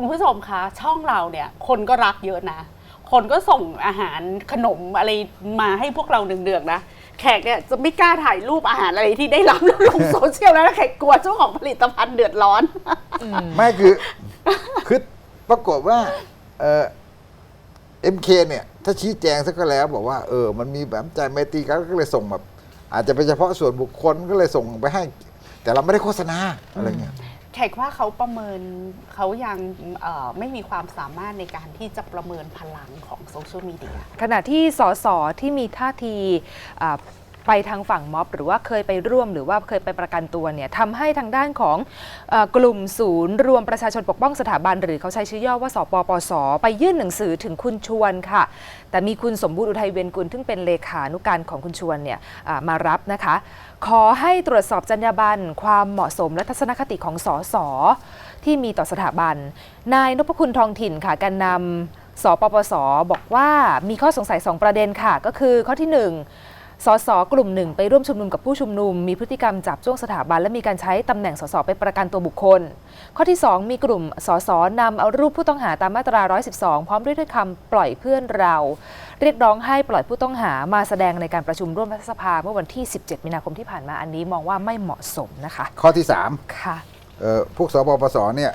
คุณผู้ชมคะ ช่องเราเนี่ย คนก็รักเยอะนะ คนก็ส่งอาหารขนมอะไรมาให้พวกเราเดืองๆนะ แขกเนี่ยจะไม่กล้าถ่ายรูปอาหารอะไรที่ได้รับแล้วลงโซเชียลแล้วนะแขกกลัวเจ้าของผลิตภัณฑ์เดือดร้อน ไม่คือ คือปรากฏว่าเอ็มเคเนี่ย ถ้าชี้แจงสักก็แล้ว บอกว่าเออมันมีแบบใจไมตีกันก็เลยส่งแบบ อาจจะเป็นเฉพาะส่วนบุคคลก็เลยส่งไปให้ แต่เราไม่ได้โฆษณาอะไรเงี้ย ขกว่าเขาประเมินเขายังไม่มีความสามารถในการที่จะประเมินพลังของโซเชียลมีเดียขณะที่สสที่มีท่าที ไปทางฝั่งม็อบ หรือว่าเคยไปร่วมหรือว่าเคยไปประกันตัวเนี่ยทำให้ทางด้านของอกลุ่มศูนย์ รวมประชาชนปกป้องสถาบัน หรือเขาใช้ชื่อย่อว่าสปปส ไปยื่นหนังสือถึงคุณชวนค่ะ แต่มีคุณสมบูรณ์อุทัยเวียนกุลซึ่งเป็นเลขานุการของคุณชวนเนี่ยมารับนะคะ ขอให้ตรวจสอบจรรยาบรรณความเหมาะสมและทัศนคติของสสที่มีต่อสถาบัน นายนพคุณทองถิ่นค่ะการนำสปปส บอกว่ามีข้อสงสัย 2 ประเด็นค่ะ ก็คือข้อที่ 1 สสกลุ่มหนึ่งไปร่วมชุมนุมกับผู้ชุมนุม มีพฤติกรรมจับจ้วงสถาบันและมีการใช้ตำแหน่งสสไปประกันตัวบุคคล ข้อที่ 2 มีกลุ่มสสนำเอารูปผู้ต้องหาตามมาตรา 112 พร้อมด้วยถ้อยคำปล่อยเพื่อนเรา เรียกร้องให้ปล่อยผู้ต้องหามาแสดงในการประชุมร่วมรัฐสภาเมื่อวันที่ 17 มีนาคมที่ผ่านมาอันนี้มองว่าไม่เหมาะสมนะคะ ข้อที่สามค่ะเอ่อพวกสปปสเนี่ย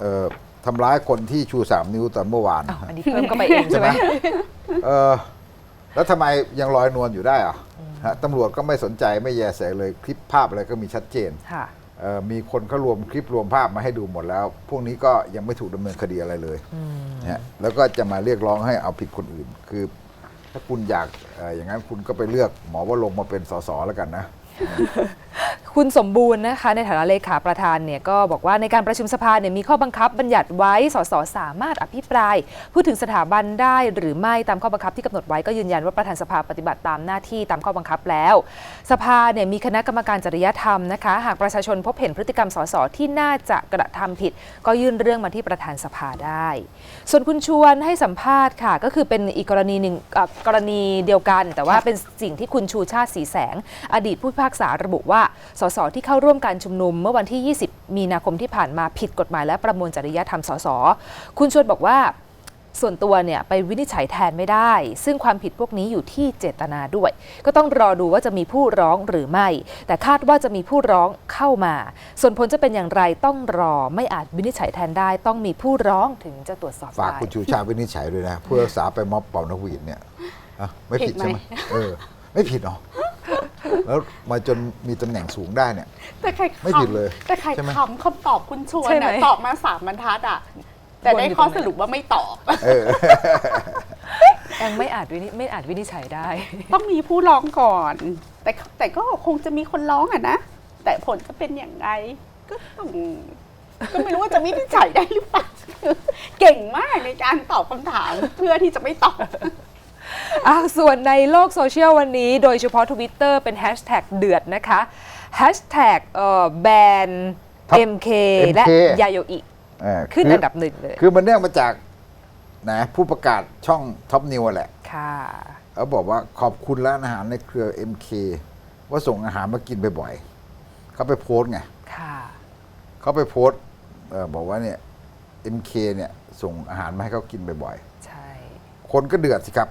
เอ่อทำร้ายคนที่ชูสามนิ้วตอนเมื่อวานอ้าวอันนี้เพิ่มก็ไปเองใช่ไหมเออ แล้วทำไมยังลอยนวลอยู่ได้อะฮะตำรวจก็ไม่สนใจไม่แยแสเลยคลิปภาพอะไรก็มีชัดเจนค่ะ เอ่อมีคนเขารวมคลิปรวมภาพมาให้ดูหมดแล้ว พวกนี้ก็ยังไม่ถูกดำเนินคดีอะไรเลยนะฮะแล้วก็จะมาเรียกร้องให้เอาผิดคนอื่น คือ ถ้าคุณอยากเอ่ออย่างนั้นคุณก็ไปเลือกหมอว่าลงค์มาเป็นสสแล้วกันนะ คุณสมบูรณ์นะคะในฐานะเลขาประธานเนี่ยก็บอกว่าในการประชุมสภาเนี่ยมีข้อบังคับบัญญัติไว้สสสามารถอภิปราย พูดถึงสถาบันได้หรือไม่ตามข้อบังคับที่กำหนดไว้ก็ยืนยันว่าประธานสภาปฏิบัติตามหน้าที่ตามข้อบังคับแล้ว สภาเนี่ยมีคณะกรรมการจริยธรรมนะคะหากประชาชนพบเห็นพฤติกรรมสสที่น่าจะกระทำผิด ก็ยื่นเรื่องมาที่ประธานสภาได้ ส่วนคุณชวนให้สัมภาษณ์ค่ะ ก็คือเป็นอีกกรณีหนึ่งกรณีเดียวกัน แต่ว่าเป็นสิ่งที่คุณชูชาติสีแสง อดีตผู้พิพากษาระบุว่าสสที่เข้าร่วมการชุมนุมเมื่อวันที่ 20 มีนาคมที่ผ่านมาผิดกฎหมายและประมวลจริยธรรมสสคุณชวนบอกว่าส่วนตัวเนี่ยไปวินิจฉัยแทนไม่ได้ ซึ่งความผิดพวกนี้อยู่ที่เจตนาด้วย ก็ต้องรอดูว่าจะมีผู้ร้องหรือไม่ แต่คาดว่าจะมีผู้ร้องเข้ามา ส่วนผลจะเป็นอย่างไรต้องรอไม่อาจวินิจฉัยแทนได้ ต้องมีผู้ร้องถึงจะตรวจสอบฝากได้คุณชูชาติวินิจฉัยด้วยนะผู้รักษาไปม็อบเป่านกหวีดเนี่ยอะไม่ผิดผิดไหมใช่ไหมเออไม่ผิดหรอ แล้วมาจนมีตำแหน่งสูงได้เนี่ย แต่ใครไม่ผิดเลยแต่ใครใช่ไหม คำคำตอบคุณชวนใช่ไหมน่ะตอบมาสามบรรทัดอะแต่ได้ข้อสรุปว่าไม่ตอบ เออ ยังไม่อาจวินิไม่อาจวินิจฉัยได้ ต้องมีผู้ร้องก่อน แต่แต่ก็คงจะมีคนร้องอะนะ แต่ผลจะเป็นอย่างไรก็ต้องก็ไม่รู้ว่าจะวินิจฉัยได้หรือเปล่าเก่งมากในการตอบคำถามเพื่อที่จะไม่ตอบ อะส่วนในโลกโซเชียลวันนี้โดยเฉพาะ Twitter เป็นแฮชแท็กเดือดนะคะแฮชแท็กแบน Top MK และ MK ยาโยอิ เออขึ้นคืออันดับหนึ่งเลยคือมันเนื่องมาจากนะผู้ประกาศช่องท็อปนิวแหละ ค่ะ เขาบอกว่าขอบคุณร้านอาหารในเครือ MK ว่าส่งอาหารมากินบ่อยๆเขาไปโพสต์ไงค่ะ เขาไปโพสต์เออบอกว่าเนี่ย MK เนี่ยส่งอาหารมาให้เขากินบ่อยใช่ ๆ คนก็เดือดสิครับ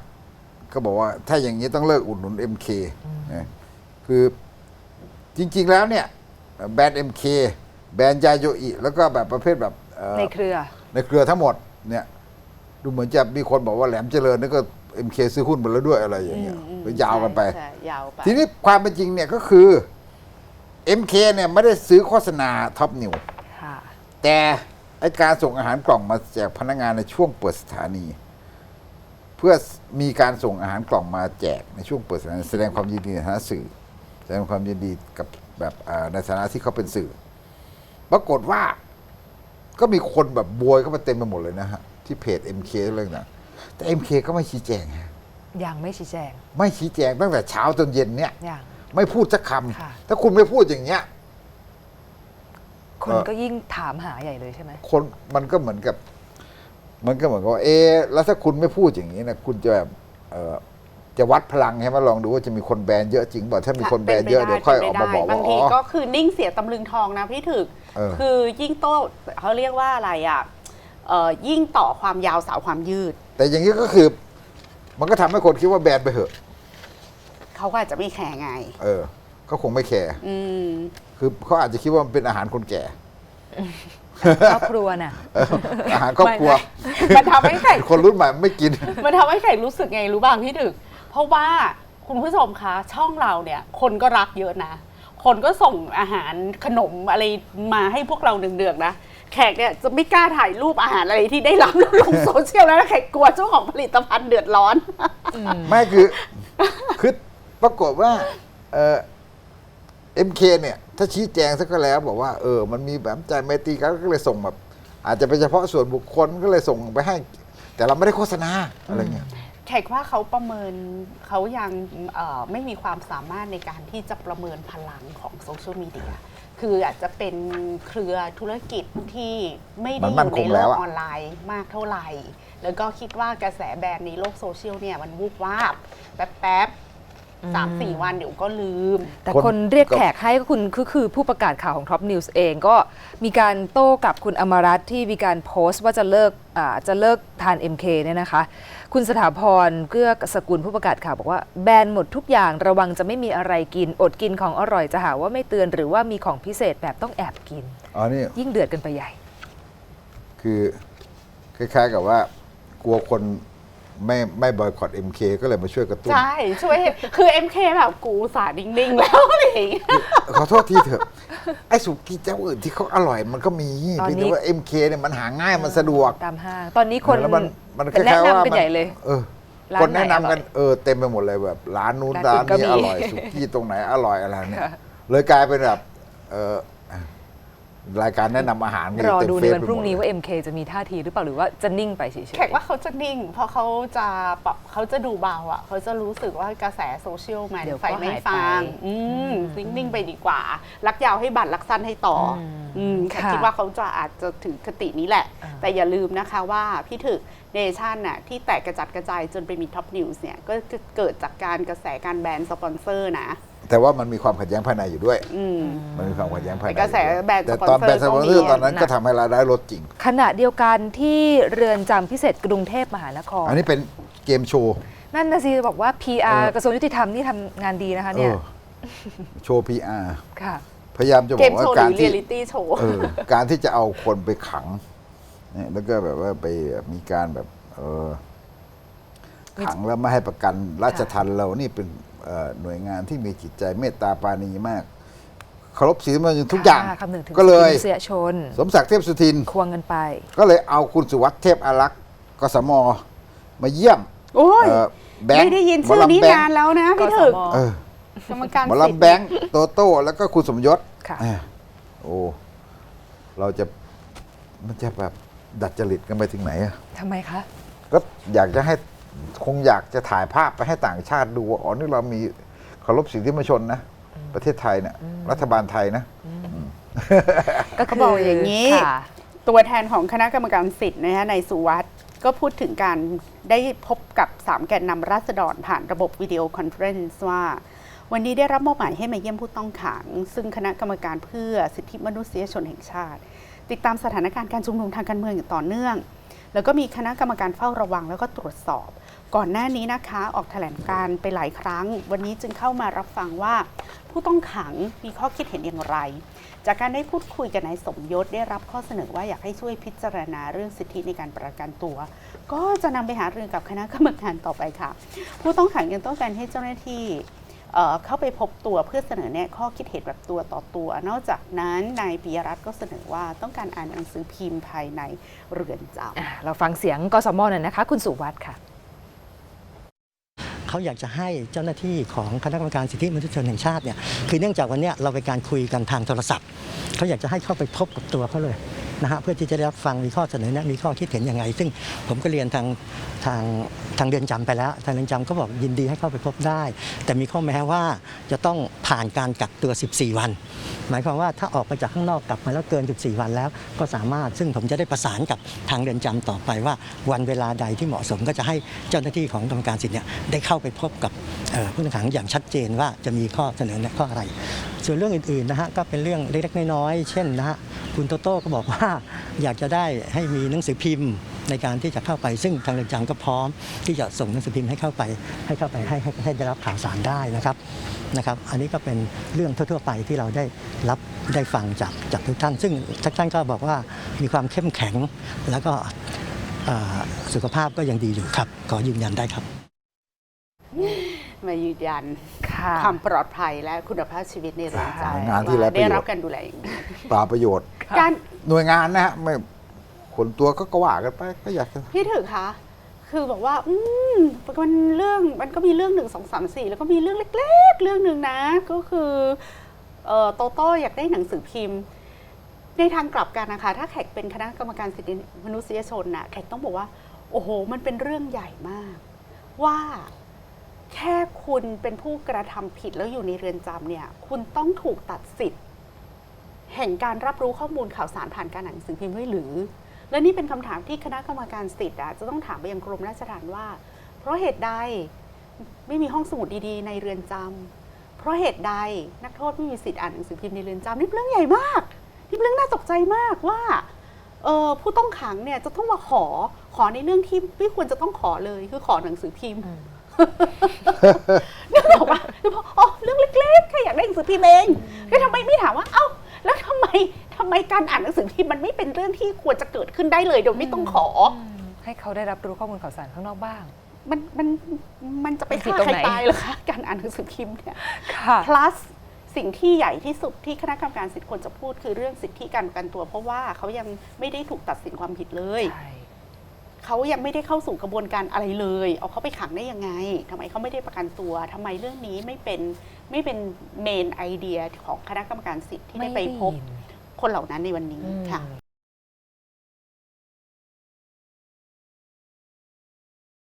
ก็บอกว่าถ้าอย่างนี้ต้องเลิกอุดหนุน MK นะคือจริง ๆ แล้วเนี่ย แบรนด์ MK แบรนด์ยาโยอิ แล้วก็แบบประเภทแบบเอ่อในเครือ ในเครือทั้งหมดเนี่ย ดูเหมือนจะมีคนบอกว่าแหลมเจริญนี่ก็ MK ซื้อหุ้นไปแล้วด้วยอะไรอย่างเงี้ยก็ยาวกันไปใช่ยาวไป ทีนี้ความเป็นจริงเนี่ยก็คือ MK เนี่ยไม่ได้ซื้อโฆษณาท็อปนิว ค่ะ แต่ไอการส่งอาหารกล่องมาแจกพนักงานในช่วงเปิดสถานี เพื่อมีการส่งอาหารกล่องมาแจกในช่วงเปิดสถานีแสดงความยินดีในฐานะสื่อ แสดงความยินดีกับแบบอ่าในฐานะที่เขาเป็นสื่อ ปรากฏว่าก็มีคนแบบบวยเข้ามาเต็มไปหมดเลยนะฮะ ที่เพจ MK เรื่องนั้นแต่ MK ก็ไม่ชี้แจงฮะยังไม่ชี้แจง ไม่ชี้แจงตั้งแต่เช้าจนเย็นเนี่ยยังไม่พูดสักคค่ะำถ้าคุณไม่พูดอย่างเงี้ยคนเอ่อก็ยิ่งถามหาใหญ่เลยใช่ไหมคนมันก็เหมือนกับ มันก็เหมือนกับว่าเอะแล้วถ้าคุณไม่พูดอย่างนี้นะคุณจะแบบเออจะวัดพลังใช่ไหมลองดูว่าจะมีคนแบนเยอะจริงเปล่าถ้ามีคนแบนเยอะเดี๋ยวค่อยออกมาบอกว่าบางอ๋ทีอก็คือนิ่งเสียตำลึงทองนะพี่ถึกเออคือยิ่งโต้เขาเรียกว่าอะไรอะเอ่อยิ่งต่อความยาวสาวความยืด แต่อย่างนี้ก็คือ มันก็ทำให้คนคิดว่าแบนไปเหอะเขาก็อาจจะไม่แคร์ไง เออเขาคงไม่แคร์อืมคือเขาอาจจะคิดว่ามันเป็นอาหารคนแก่ ครอบครัวน่ะเอออาหารครอบครัวมันทำให้แขกคนรุ่นใหม่ไม่กิน มันทำให้แขกรู้สึกไงรู้บ้างพี่ถึก เพราะว่าคุณผู้ชมคะช่องเราเนี่ย คนก็รักเยอะนะ คนก็ส่งอาหารขนมอะไรมาให้พวกเราเดืองๆนะ แขกเนี่ยจะไม่กล้าถ่ายรูปอาหารอะไรที่ได้รับแล้วลงโซเชียลแล้วนะแขกกลัวเจ้าของผลิตภัณฑ์เดือดร้อน ไม่คือ คือปรากฏว่าเออ เอ็มเคเนี่ย ถ้าชี้แจงสักก็แล้วบอกว่าเออมันมีแบบใจไมตรีกันก็เลยส่งแบบ อาจจะเป็นเฉพาะส่วนบุคคลก็เลยส่งไปให้ แต่เราไม่ได้โฆษณาอะไรเงี้ยแขกว่าเขาประเมินเขายังเอ่อไม่มีความสามารถในการที่จะประเมินพลังของโซเชียลมีเดียคืออาจจะเป็นเครือธุรกิจที่ไม่ได้มันอมั่นยู่คในงโลแล้วกอะออนไลน์มากเท่าไหร่ แล้วก็คิดว่ากระแสแบรนด์ในโลกโซเชียลเนี่ยมันวูบวาบแป๊บๆ สามสี่วันเดี๋ยวก็ลืม แต่คนคนเรียกก็แขกให้ก็คุณคือคือผู้ประกาศข่าวของท็อปนิวส์เองก็มีการโต้กับคุณอมรัตน์ที่มีการโพสต์ว่าจะเลิกอ่าจะเลิกทาน MK เนี่ยนะคะ คุณสถาพรเกื้อสกุลผู้ประกาศข่าวบอกว่าแบนหมดทุกอย่างระวังจะไม่มีอะไรกิน อดกินของอร่อยจะหาว่าไม่เตือนหรือว่ามีของพิเศษแบบต้องแอบกิน อ๋อนี่ยิ่งเดือดกันไปใหญ่ คือคล้ายๆกับว่ากลัวคน ไม่ไม่บอยคอตเอ็มเคก็เลยมาช่วยกระตุ้น ใช่ ช่วยคือ MK แบบกูอุตสาห์นิ่ง ๆ แล้วอะไรอย่างเงี้ย ขอโทษทีเถอะ ไอ้สุกี้เจ้าอื่นที่เขาอร่อยมันก็มีตอนนี้ เพียงแต่ว่า MK เนี่ยมันหาง่ายมันสะดวกตามห้างตอนนี้คนแล้วมันมันคแนะล้ายๆว่านำกันมัใหญ่เลย เออร้านคนแนะนำไหนอร่อยกันเออเต็มไปหมดเลยแบบ ร้านนู้นร้าร้านนอื่นก็นี้มี อร่อยสุกี้ตรงไหนอร่อยอะไรเนี่ยค่ะเลยกลายเป็นแบบเออ รายการแนะนำอาหารมีรอเต็มดูเฟในซวันไปพรุ่งหมดนี้เลยว่า MK จะมีท่าทีหรือเปล่าหรือว่าจะนิ่งไปเฉยๆ แขกว่าเขาจะนิ่ง เพราะเขาจะปรับเขาจะดูเบาอะ เขาจะรู้สึกว่ากระแสโซเชียลมันเดี๋ยวไฟก็ไม่หายไปฟางอืมนิ่ง ๆ ไปดีกว่า รักยาวให้บัตรรักสั้นให้ต่ออมอืมแขกค่ะคิดว่าเขาจะอาจจะถือคตินี้แหละ อ่า แต่อย่าลืมนะคะว่าพี่ถึกเนชั่นน่ะที่แตกกระจัดกระจายจนไปมีท็อปนิวส์เนี่ยก็เกิดจากการกระแสการแบนสปอนเซอร์นะ แต่ว่ามันมีความขัดแย้งภายในอยู่ด้วย อืม มันมีความขัดแย้งภายในแต่กระแสอยู่ด้วยแบรนด์แต่สปอนตอนเซอร์แบรนด์สปอนเซอร์ก็มีตอนนั้นหนัก ก็ทำให้รายได้ลดจริง ขณะเดียวกันที่เรือนจำพิเศษกรุงเทพมหานคร อันนี้เป็นเกมโชว์ นั่นนะสิบอกว่า PR เออ กระทรวงยุติธรรมนี่ทำงานดีนะคะเนี่ยเออโชว์พีอาร์ค่ะ พยายามจะบเกอกมว่าโชว์หการรือเรีที่ ยลิตี้โชว์ เออการที่จะเอาคนไปขังเนี่ยแล้วก็แบบว่าไปมีการแบบ เออขังแล้วไม่ให้ประกันราชทันเรานี่เป็นเอ่อ หน่วยงานที่มีจิตใจเมตตาปราณีมากเคารพศีลมันทุกอย่างค่ะคำนึงถึงก็เลยสิทธิมนุษยชน สมศักดิ์เทพสุทินควงกันไป ก็เลยเอาคุณสุวัสด์เทพอารักษ์กสมมาเยี่ยมโอ้ยเอ่อแบงค์ไม่ได้ยินชื่อนี้หมลำแบงนานค์แล้วนะกพี่สถึกมเออกรรมการหมอสิทลำธิ์แบงค์โตโต้แล้วก็คุณสมยศค่ะอ่าโอ้เราจะมันจะแบบดัดจริตกันไปถึงไหนอะทำไมคะ ก็อยากจะให้ คงอยากจะถ่ายภาพไปให้ต่างชาติดูว่าอ๋อนี่เรามีเคารพสิทธิมนุษยชนนะ ประเทศไทยเนี่ยรัฐบาลไทยนะ ก็เขาบอกอย่างนี้ ค่ะ ตัวแทนของคณะกรรมการสิทธิ์นะคะในสุวัสด์ก็พูดถึงการได้พบกับ 3 แกนนำราษฎรผ่านระบบวิดีโอคอนเฟอเรนซ์ว่า วันนี้ได้รับมอบหมายให้มาเยี่ยมผู้ต้องขัง ซึ่งคณะกรรมการเพื่อสิทธิมนุษยชนแห่งชาติ ติดตามสถานการณ์การชุมนุมทางการเมืองอย่างต่อเนื่อง แล้วก็มีคณะกรรมการเฝ้าระวังแล้วก็ตรวจสอบ ก่อนหน้านี้นะคะออกแถลงการไปหลายครั้ง วันนี้จึงเข้ามารับฟังว่า ผู้ต้องขังมีข้อคิดเห็นอย่างไร จากการได้พูดคุยกับนายสมยศได้รับข้อเสนอว่าอยากให้ช่วยพิจารณาเรื่องสิทธิในการประกันตัว ก็จะนำไปหารือกับคณะกรรมการต่อไปค่ะ ผู้ต้องขังยังต้องการให้เจ้าหน้าที่ เอ่อเข้าไปพบตัวเพื่อเสนอแนะข้อคิดเห็นแบบตัวต่อตัว นอกจากนั้นนายปิยรัตน์ก็เสนอว่าต้องการอ่านหนังสือพิมพ์ภายในเรือนจำอะเราฟังเสียงกสมหน่อยนะคะ คุณสุวัสด์ค่ะเขาอยากจะให้เจ้าหน้าที่ของคณะกรรมการสิทธิมนุษยชนแห่งชาติเนี่ยคือเนื่องจากวันเนี้ยเราเป็นการคุยกันทางโทรศัพท์ เขาอยากจะให้เข้าไปพบกับตัวเขาเลย นะฮะเพื่อที่จะได้รับฟังมีข้อเสนอแนะมีข้อคิดเห็นยังไง ซึ่งผมก็เรียนทางทางทางเรือนจำไปแล้วทางเรือนจำก็บอกยินดีให้เข้าไปพบได้ แต่มีข้อแม้ว่าจะต้องผ่านการกักตัว 14 วัน หมายความว่าถ้าออกไปจากข้างนอกกลับมาแล้วเกิน 14 วันแล้ว ก็สามารถซึ่งผมจะได้ประสานกับทางเรือนจำต่อไปว่า วันเวลาใดที่เหมาะสมก็จะให้เจ้าหน้าที่ของกรรมการสิทธิ์เนี่ยได้เข้าไปพบกับผู้ต้องขังอย่างชัดเจนว่าจะมีข้อเสนอแนะข้ออะไร ส่วนเรื่องอื่นๆนะฮะก็เป็นเรื่องเล็กๆน้อยๆเช่นนะฮะ คุณโตโต้ก็บอกว่าอยากจะได้ให้มีหนังสือพิมพ์ในการที่จะเข้าไป ซึ่งทางเรือนจำก็พร้อม ที่จะส่งหนังสือพิมพ์ให้เข้าไป ให้เข้าไปให้ให้ให้ได้รับข่าวสารได้นะครับนะครับ อันนี้ก็เป็นเรื่องทั่วๆไปที่เราได้รับได้ฟังจากจากทุกท่าน ซึ่งทุกท่านก็บอกว่ามีความเข้มแข็ง แล้วก็เอ่อสุขภาพก็ยังดีอยู่ครับขอยืนยันได้ครับ มายืนยัน ค่ะ ความปลอดภัยและคุณภาพชีวิตในเรือนจำงานที่ไร้ประโยชน์ ได้รับการดูแลอย่างดีปราบประโยชน์ การ หน่วยงานนะฮะไม่คนตัวก็กว่ากันไปก็อยากจะ พี่ถึกคะคือบอกว่า อืมมันเรื่องมันก็มีเรื่องหนึ่งสองสามสี่แล้วก็มีเรื่องเล็ก ๆ เรื่องหนึ่งนะ ก็คือเอ่อโตโต้อยากได้หนังสือพิมพ์ ในทางกลับกันนะคะ ถ้าแขกเป็นคณะกรรมการสิทธิมนุษยชนน่ะแขกต้องบอกว่า โอ้โห มันเป็นเรื่องใหญ่มาก ว่า แค่คุณเป็นผู้กระทำผิดแล้วอยู่ในเรือนจำเนี่ย คุณต้องถูกตัดสิทธิ์แห่งการรับรู้ข้อมูลข่าวสารผ่านการอ่านหนังสือพิมพ์ด้วยหรือ และนี่เป็นคำถามที่คณะกรรมการสิทธิ์อะจะต้องถามไปยังกรมราชทัณฑ์ว่า เพราะเหตุใดไม่มีห้องสมุดดีๆ ในเรือนจำเพราะเหตุใดนักโทษไม่มีสิทธิ์อ่านหนังสือพิมพ์ในเรือนจำนี่เป็นเรื่องใหญ่มากนี่เป็นเรื่องน่าตกใจมากว่าเออผู้ต้องขังเนี่ยจะต้องมาขอขอในเรื่องที่ไม่ควรจะต้องขอเลยคือขอหนังสือพิมพ์ นึกออกปะคือพออ๋อเรื่องเล็กๆแค่อยากได้หนังสือพิมพ์เองแล้วทำไมไม่ถามว่า เอ้า แล้วทำไมทำไมการอ่านหนังสือพิมพ์มันไม่เป็นเรื่องที่ควรจะเกิดขึ้นได้เลยโดยไม่ต้องขอ ให้เขาได้รับรู้ข้อมูลข่าวสารข้างนอกบ้าง มันมันมันจะไปมันผิดฆ่าตรงใครไหนตายเหรอคะการอ่านหนังสือพิมพ์เนี่ย ค่ะ plus สิ่งที่ใหญ่ที่สุดที่คณะกรรมการสิทธิควรจะพูดคือเรื่องสิทธิการประกันตัว เพราะว่าเขายังไม่ได้ถูกตัดสินความผิดเลย ใช่ เขายังไม่ได้เข้าสู่กระบวนการอะไรเลย เอาเขาไปขังได้ยังไงทำไมเขาไม่ได้ประกันตัวทำไมเรื่องนี้ไม่เป็นไม่เป็นเมนไอเดียของคณะกรรมการสิทธิ์ที่ได้ไปพบยินคนเหล่านั้นในวันนี้อืมค่ะ